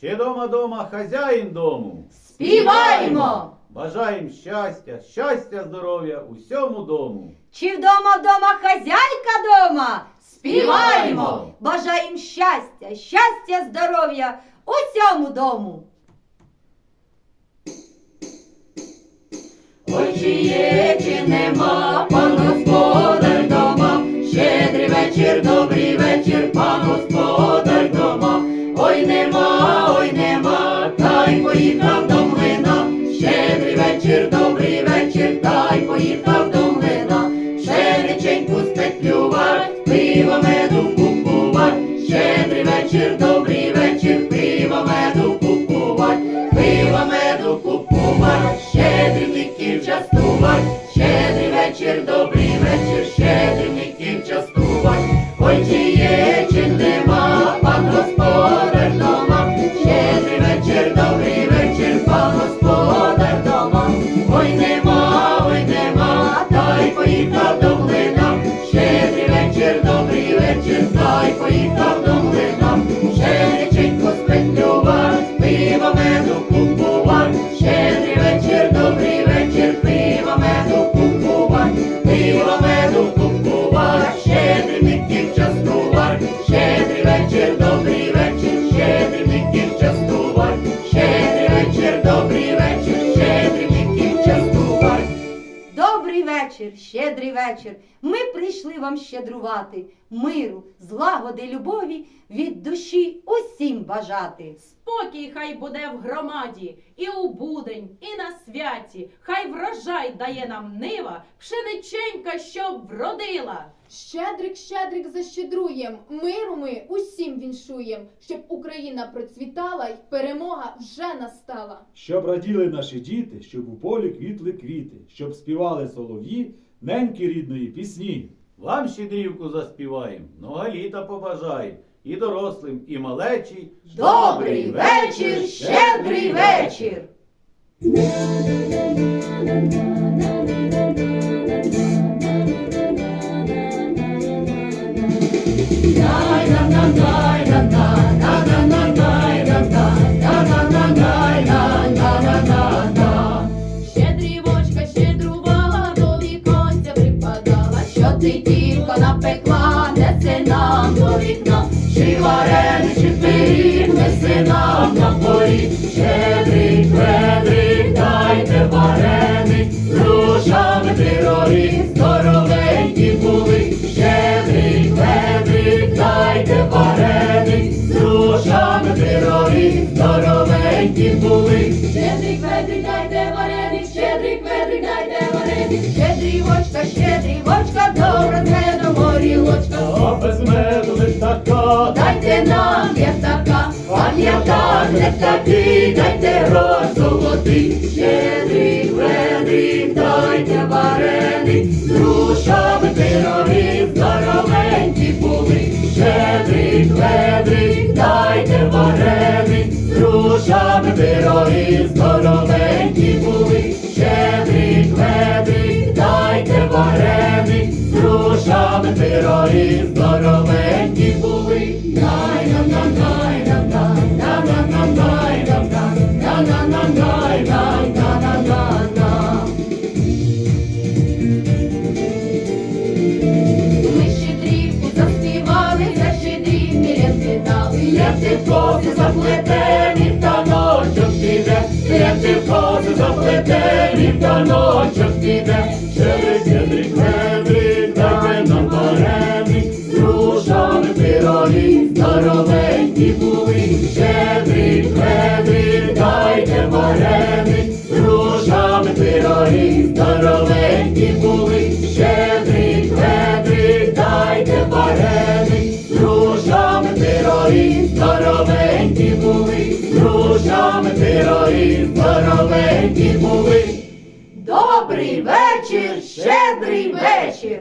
Чи дома дома хазяїн дому? Співаємо! Бажаєм щастя, щастя, здоров'я усьому дому. Чи вдома вдома хазяйка дома? Співаємо! Бажаєм щастя, щастя, здоров'я усьому дому. Ой, чи є, чи нема, пан господар дома, щедрий вечір, добрий вечір, пан вечір, добрий вечір, та й поїхав до млина. Щедриченьку спетлювать, пиво меду купувать. Щедрий вечір, добрий вечір, пиво меду купувать, пиво меду Щедрий вечір, добрий вечір, щедрівників частувать. Щедрий вечір, добрий вечір, щедрівників частувать. Добрий вечір, щедрий вечір. Ми прийшли вам щедрувати, миру, злагоди, любові від душі усім бажати. Спокій хай буде в громаді, і у будень, і на святі. Хай врожай дає нам нива, пшениченька, щоб вродила. Щедрик, щедрик защедруєм, миру ми усім віншуєм, щоб Україна процвітала й перемога вже настала. Щоб раділи наші діти, щоб у полі квітли квіти, щоб співали солов'ї, неньки рідної пісні. Вам щедрівку заспіваєм, много літа побажаєм, і дорослим, і малечі. Добрий вечір, щедрий вечір. Щедрівочка щедрувала, до віконця припадала, що ти тільки напекла, щедрівочка, щедрівочка, добра медом горілочка. А без меду не така, Дайте нам така, а п'ятак не такий, дайте грош дали. Ленти в коси заплетені, в таночок піде. Ленти в коси заплетені, в таночок піде. Щедрий, щедрий, здоровенькі були. Щедрий, щедрий, дайте вареник. З грушами пироги, здоровенькі були. Щедрий, щедрий, дайте вареник. З грушами пироги, здоровенькі були. З грушами пироги, здоровенькі були. Добрий вечір, щедрий вечір.